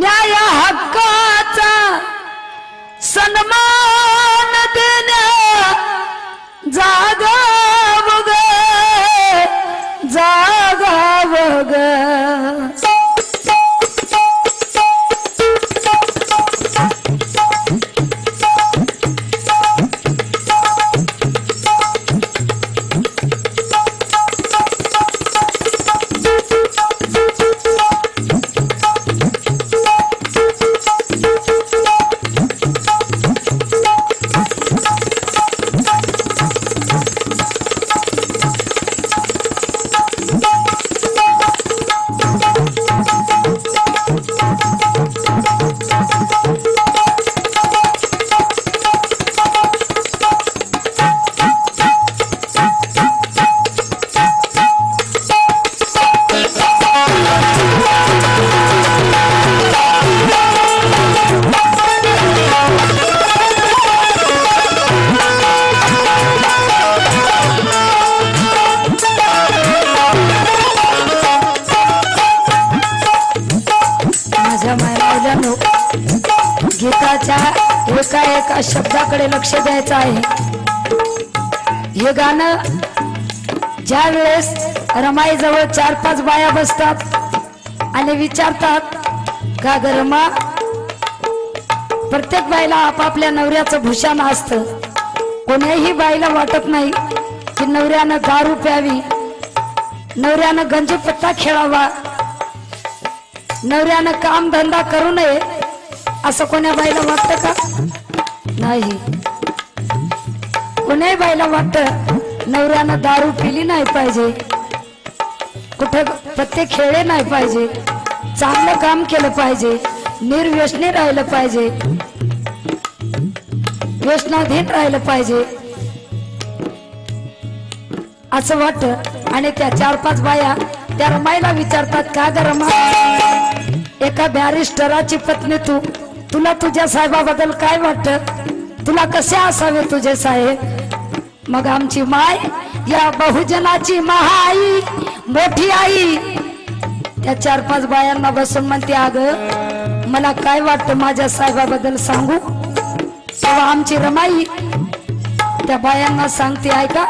न्याय हक्काचा सन्मान देण्या जागा माझ्या मायमावल्यानो गीताच्या एका एका शब्दाकडे लक्ष द्यायचं आहे. हे गाणं ज्या वेळेस रमाईजवळ चार पाच बाया बसतात आणि विचारतात का ग रमा प्रत्येक बाईला आपापल्या नवऱ्याचं भूषण असतं. कोण्याही बाईला वाटत नाही की नवऱ्यानं दारू प्यावी. नवऱ्यानं गंजपत्ता खेळावा. नवऱ्यानं काम धंदा करू नये असं कोण्या बाईला वाटतं का? नाही. कोण्याही बाईला वाटत नवऱ्यानं दारू पिली नाही पाहिजे. कुठं प्रत्येक खेळे नाही पाहिजे. चांगलं काम केलं पाहिजे. निर्व्यसनी राहिलं पाहिजे. व्यसनाधीन राहिलं पाहिजे. असं वाटत. आणि त्या चार पाच बाया त्या रमाईला विचारतात का ग रमा? एका बॅरिस्टराची पत्नी तू तुला तुझ्या साहेबाबद्दल काय वाटत? तुला कसे असावे तुझे साहेब? मग आमची माय या बहुजनाची महाई मोठी आई. त्या चार पाच बायांना बसून म्हणते अग मला काय वाटतं माझ्या साहेबाबद्दल सांगू? तेव्हा आमची रमाई त्या बायांना सांगते ऐका.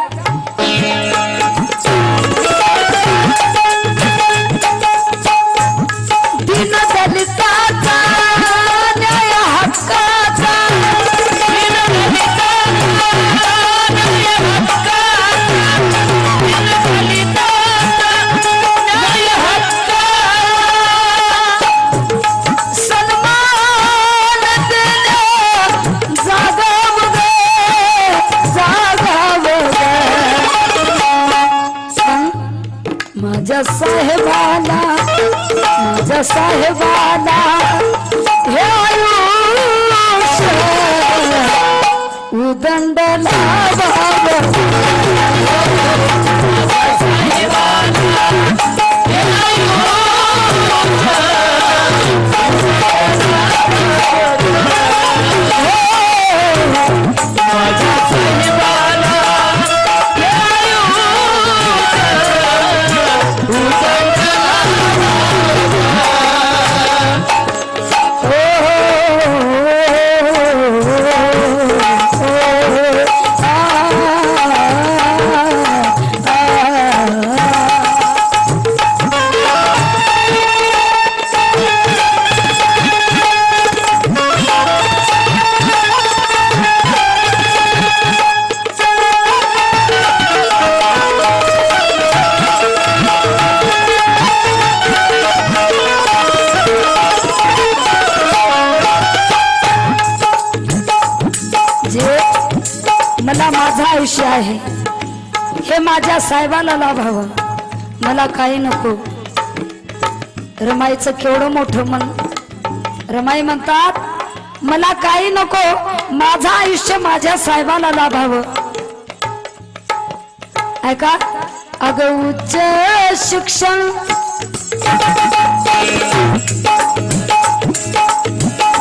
माझ्या साहेबाला साहेबाला लाभावं मला काही नको. रमाईचं केवढं मोठं मन. रमाई म्हणतात मला काही नको. माझं आयुष्य माझ्या साहेबाला लाभावं. ऐका. अग उच्च शिक्षण.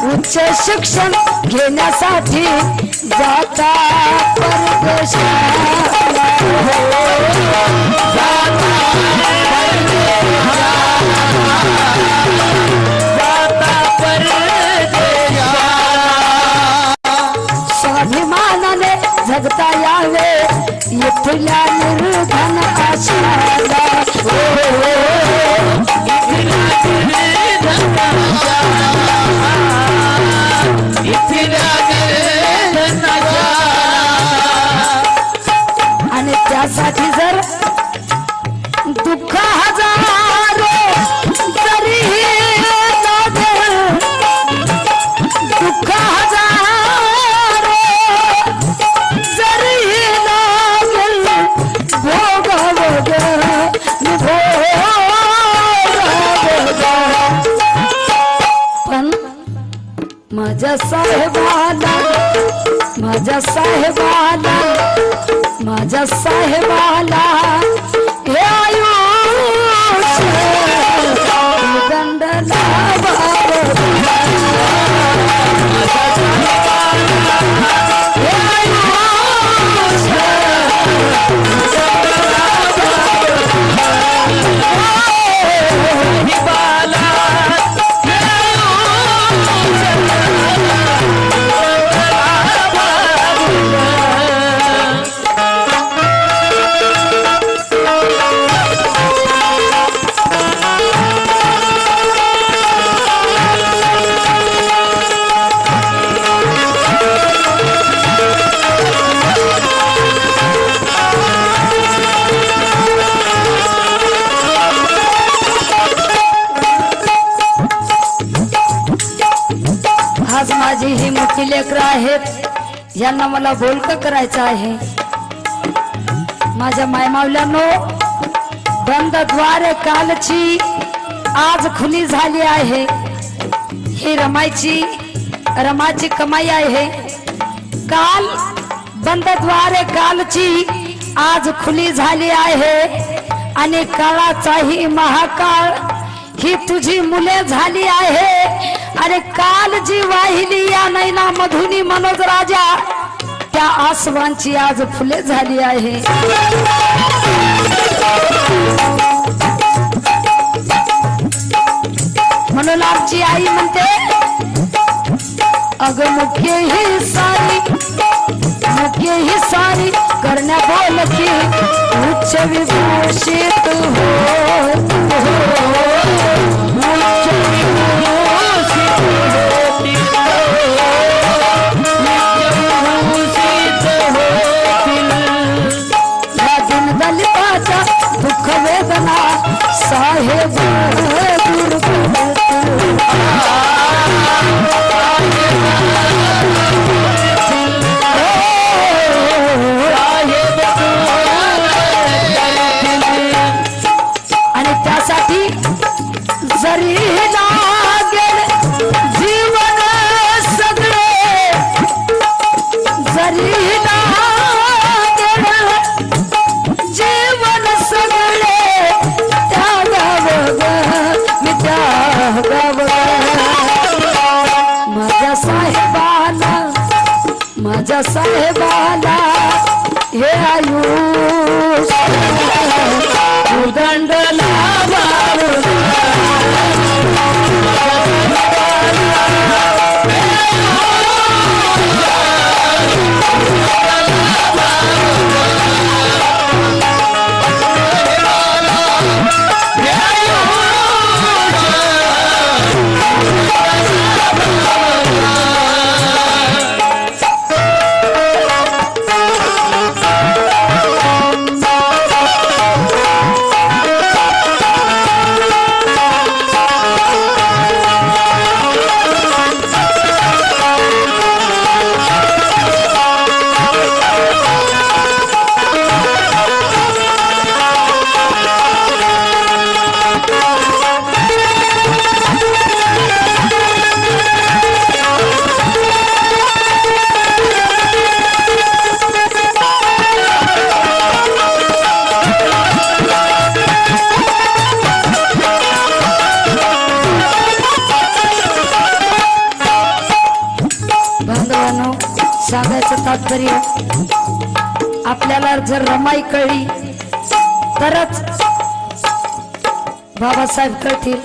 उच्च शिक्षण घेण्यासाठी जाता परदेशाला जाता आणि त्यासाठी जर दुःख हजार दुःख हजार माझ्या साहेबाला माझ्या साहेबाला माझ्या साहेबाला आज माझी ही मोठी लेकरं आहेत. यांना मला बोलक करायचं आहे? माझ्या मायमावल्यानो बंदद्वारे कालची आज खुली झाली आहे. ही रमायची रमाची कमाई आहे. काल बंदद्वारे कालची आज खुली झाली आहे. आणि काळाचाही महाकाळ ही तुझी मुले झाली आहे. आणि काल जी वाहिली या नैना मधुनी मनोज राजा त्या आसवांची आज फुले झाली आहे. म्हणून आमची आई म्हणते अग मुख्य ही सारी मुख्य ही सारी करण्या बोलती उच्च विभूषित हो. साहेबाला हे आयुष माई कळली तरच बाबासाहेब कळतील.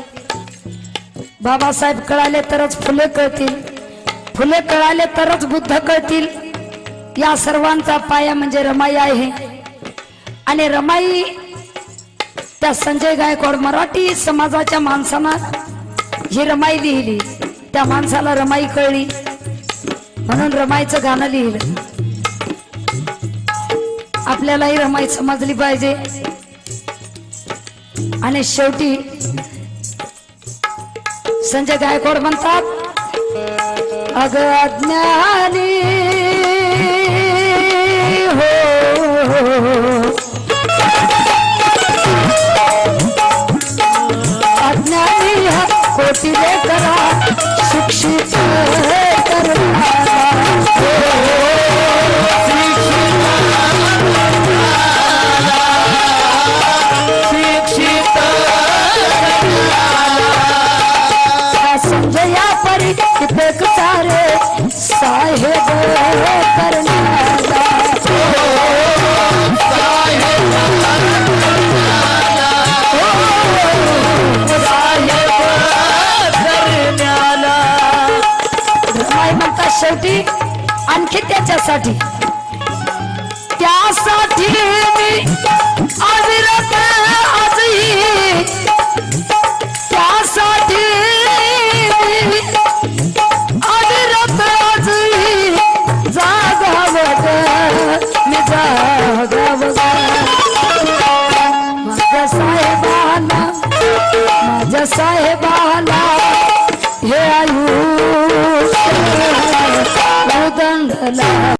बाबासाहेब कळाले तरच फुले कळतील. फुले कळाले तरच बुद्ध कळतील. या सर्वांचा पाया म्हणजे रमाई आहे. आणि रमाई त्या संजय गायकवाड मराठी समाजाच्या माणसानं ही रमाई लिहिली. त्या माणसाला रमाई कळली. म्हणून रमाईचं गाणं लिहिलं. आपल्यालाही रमाई समजली पाहिजे. आणि शेवटी संजय गायकवाड म्हणतात अग अज्ञानी हो हो, हो, हो. साहेबाला हे आयुष्य उदंडला